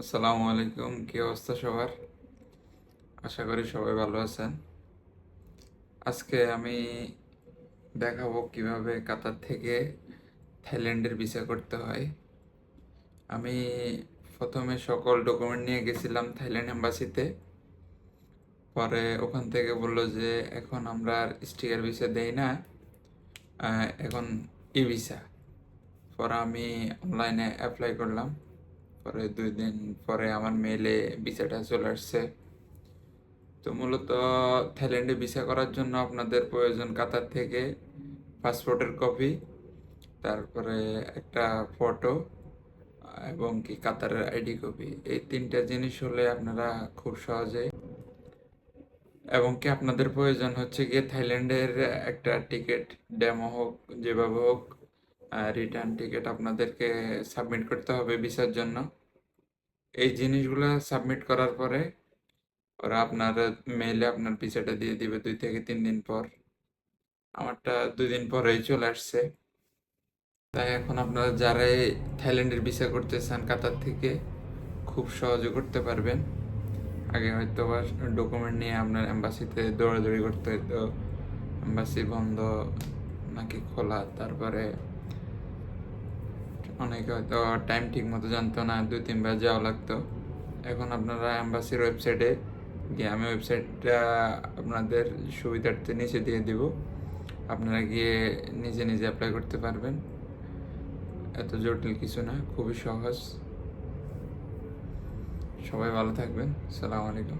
আসসালামু আলাইকুম, কি অবস্থা সবার? আশা করি সবাই ভালো আছেন। আজকে আমি দেখাবো কীভাবে কাতার থেকে থাইল্যান্ডের ভিসা করতে হয়। আমি প্রথমে সকল ডকুমেন্ট নিয়ে গেছিলাম থাইল্যান্ড এম্বাসিতে। পরে ওখান থেকে বলল যে, এখন আমরা আর স্টিকার ভিসা দেই না এখন ই ভিসা। পরে আমি অনলাইনে অ্যাপ্লাই করলাম। পরে দুই দিন পরে আমার মেলে ভিসাটা চলে আসছে। তো মূলত থাইল্যান্ডে ভিসা করার জন্য আপনাদের প্রয়োজন কাতার থেকে পাসপোর্টের কপি, তারপরে একটা ফটো এবং কি কাতারের আইডি কপি। এই তিনটা জিনিস হলে আপনারা খুব সহজে এবং কি আপনাদের প্রয়োজন হচ্ছে গিয়ে থাইল্যান্ডের একটা টিকিট, ডেমো হোক, যেভাবে হোক রিটার্ন টিকিট আপনাদেরকে সাবমিট করতে হবে ভিসার জন্য। এই জিনিসগুলো সাবমিট করার পরে ওরা আপনার মেইলে আপনার ভিসাটা দিয়ে দিবে দুই থেকে তিন দিন পর। আমারটা দুই দিন পরেই চলে আসছে। তাই এখন আপনারা যারাই থাইল্যান্ডের ভিসা করতে চান, কাতার থেকে খুব সহজে করতে পারবেন। আগে হয়তো বা ডকুমেন্ট নিয়ে আপনার এম্বাসিতে দৌড়াদৌড়ি করতে হতো এম্বাসি বন্ধ, নাকি খোলা, তারপরে অনেকে হয়তো টাইম ঠিক মতো জানতো না, দুই, তিনবার যাওয়া লাগতো। এখন আপনারা এম্বাসির ওয়েবসাইটে গিয়ে আমি ওয়েবসাইটটা আপনাদের সুবিধার্থে নিচে দিয়ে দিব। আপনারা গিয়ে নিজে নিজে অ্যাপ্লাই করতে পারবেন। এত জটিল কিছু না, খুবই সহজ। সবাই ভালো থাকবেন। সালাম আলাইকুম।